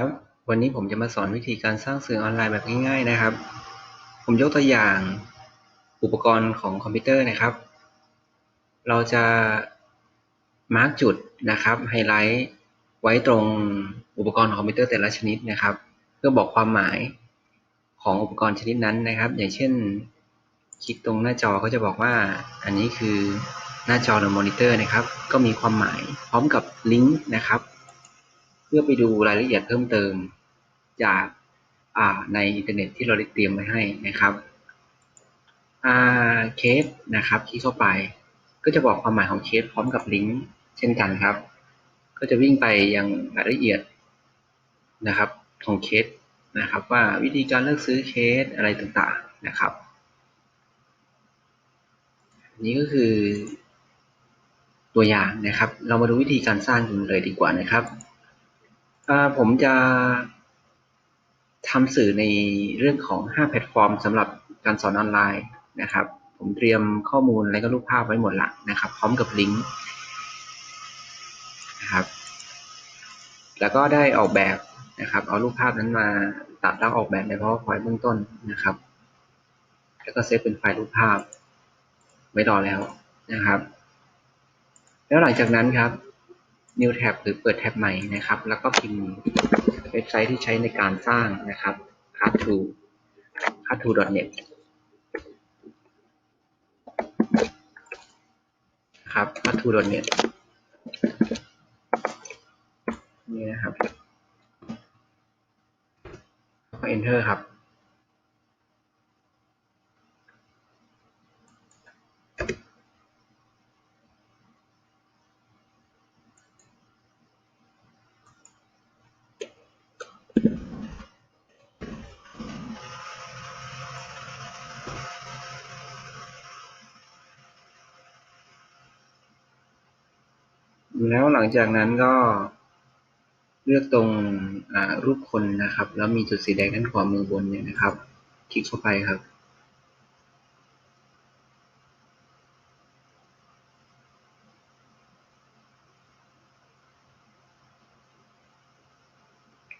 ครับวันนี้ผมจะมาสอนวิธีการสร้างสื่อออนไลน์แบบง่ายๆนะครับ ผมยกตัวอย่างอุปกรณ์ของคอมพิวเตอร์นะครับ เราจะมาร์กจุดนะครับไฮไลท์ไว้ตรงอุปกรณ์คอมพิวเตอร์แต่ละชนิดนะครับ เพื่อบอกความหมายของอุปกรณ์ชนิดนั้นนะครับ อย่างเช่น คลิกตรงหน้าจอก็จะบอกว่า อันนี้คือหน้าจอหรือมอนิเตอร์นะครับ ก็มีความหมายพร้อมกับลิงก์นะครับ พื่อไปดูรายละเอียดเพิ่มเติมจากในอินเทอร์เน็ตที่เราได้เตรียมไว้ให้นะครับเคสนะครับคลิกเข้าไป ก็จะบอกความหมายของเคสพร้อมกับลิงก์เช่นกันครับ ก็จะวิ่งไปยังรายละเอียดนะครับของเคสนะครับ ว่าวิธีการเลือกซื้อเคสอะไรต่างๆนะครับ นี้ก็คือตัวอย่างนะครับ เรามาดูวิธีการสร้างกันเลยดีกว่านะครับ ผมจะทำสื่อในเรื่องของ 5 แพลตฟอร์มสำหรับการสอนออนไลน์นะครับ ผมเตรียมข้อมูลและก็รูปภาพไว้หมดละนะครับ พร้อมกับลิงก์นะครับแล้วก็ได้ออกแบบนะครับ เอารูปภาพนั้นมาตัดแล้วออกแบบใน PowerPoint เบื้องต้นนะครับ แล้วก็เซฟเป็นไฟล์รูปภาพไว้รอแล้วนะครับ แล้วหลังจากนั้นครับ New Tab หรือเปิดแท็บใหม่นะครับ แล้วก็พิมพ์เว็บไซต์ที่ใช้ในการสร้างนะครับ c a r t o c a r t o n e t ครับ c a r t o n e t นี่นะครับก็ Enter ครับ แล้วหลังจากนั้นก็เลือกตรงรูปคนนะครับ แล้วมีจุดสีแดงด้านขวามือบนเนี่ยนะครับ คลิกเข้าไปครับ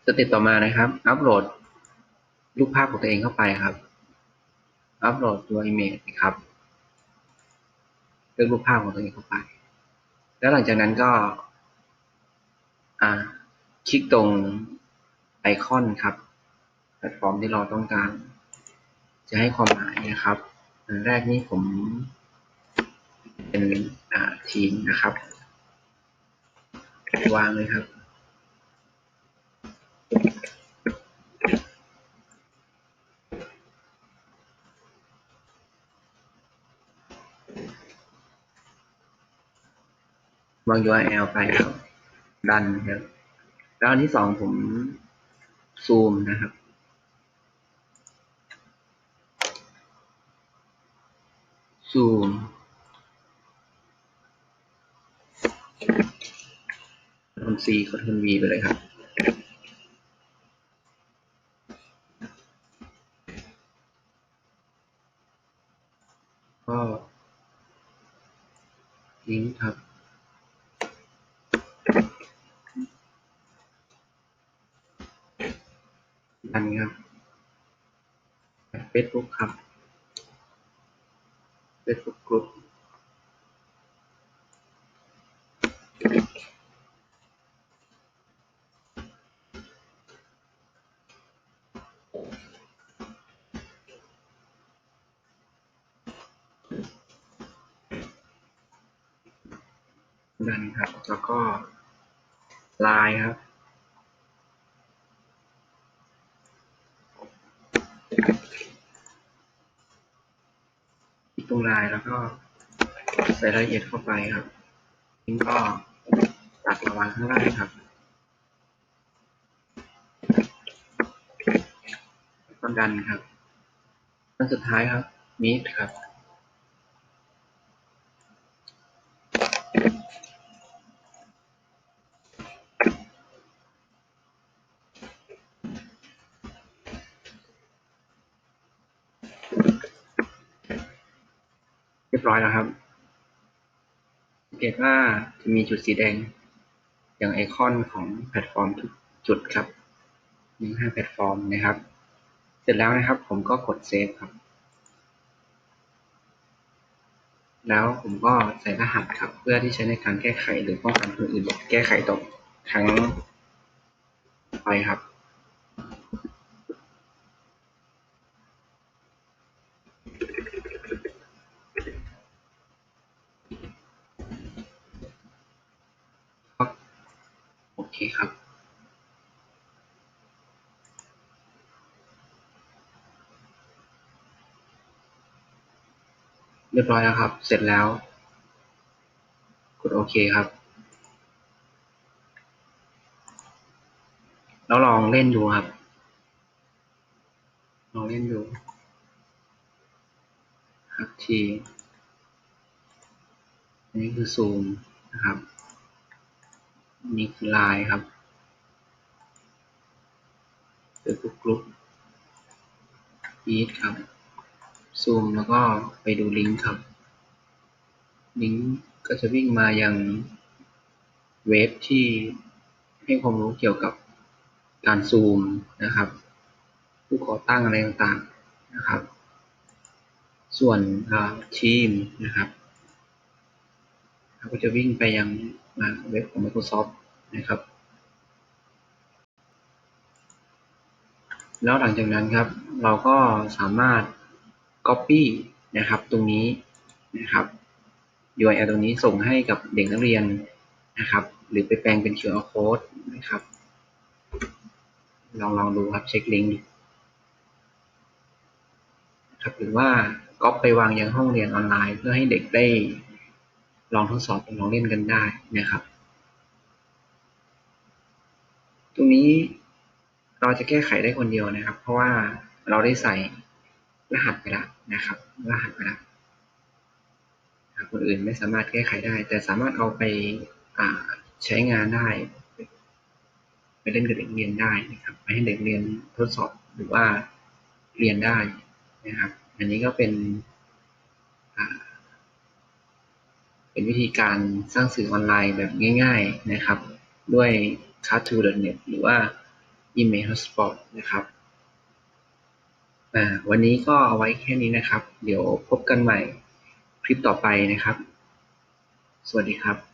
สเต็ปต่อมานะครับ อัปโหลดรูปภาพของตัวเองเข้าไปครับ อัปโหลดตัว image ครับ เลือกรูปภาพของตัวเองเข้าไป แล้วหลังจากนั้นก็คลิกตรงไอคอนครับแพลตฟอร์มที่เราต้องการ จะให้ความหมายนะครับอันแรกนี้ผมเป็นทีมนะครับ วางเลยครับ วาง URL ไปครับดันครับ แล้วอันที่สองผมซูมนะครับ ซูมคอนซีก็ทนวีไปเลยครับ ก็ลิงก์ครับ อันครับเฟซบุ๊กครับเฟซบุ๊กกลุ่มดันครับ แล้วก็ไลน์ครับ ตรงลายแล้วก็ใส่รายละเอียดเข้าไปครับทิ้งก็ตัดระวางข้างล่างครับก็ดันครับอันสุดท้ายครับมีดครับ ร้อยแล้วครับสังเกตว่าจะมีจุดสีแดง อย่างไอคอนของแพลตฟอร์มทุกจุดครับลิงก์ห้าแพลตฟอร์มนะครับ เสร็จแล้วนะครับผมก็กดเซฟครับ แล้วผมก็ใส่รหัสครับ เพื่อที่ใช้ในการแก้ไขหรือป้องกันคนอื่นแก้ไขตกครั้งไปครับ คครับเรียบร้อยแล้วครับ เสร็จแล้ว กดโอเคครับ แล้วลองเล่นดูครับ ลองเล่นดูครับทีนนี้คือซูมนะครับ นี่คือไลน์ครับ Facebook Group อีทครับ ซูมแล้วก็ไปดูลิงก์ครับ ลิงก์ก็จะวิ่งมายังเว็บที่ให้ความรู้เกี่ยวกับการซูมนะครับ ผู้ก่อตั้งอะไรต่างๆนะครับ ส่วนทีมนะครับ ก็จะวิ่งไปยัง เว็บของ Microsoft นะครับ แล้วหลังจากนั้นครับ เราก็สามารถ Copy นะครับ ตรงนี้นะครับ URL ตรงนี้ส่งให้กับเด็กนักเรียนนะครับ หรือไปแปลงเป็น QR code นะครับ ลองลองดูครับเช็คลิงก์ครับหรือว่าก๊อปไปวางยังห้องเรียนออนไลน์ เพื่อให้เด็กได้ ลองทดสอบลองเล่นกันได้นะครับ ตรงนี้เราจะแก้ไขได้คนเดียวนะครับ เพราะว่าเราได้ใส่รหัสไปแล้วนะครับ รหัสไปแล้วคนอื่นไม่สามารถแก้ไขได้ แต่สามารถเอาไปใช้งานได้ ไปเล่นกับเด็กเรียนได้นะครับไปให้เด็กเรียนทดสอบหรือว่าเรียนได้นะครับ อันนี้ก็เป็น เป็นวิธีการสร้างสื่อออนไลน์แบบง่าย ๆนะครับ ด้วย c a r t o n e t หรือว่า Email Hotspot นะครับวันนี้ก็เอาไว้แค่นี้นะครับ เดี๋ยวพบกันใหม่คลิปต่อไปนะครับ สวัสดีครับ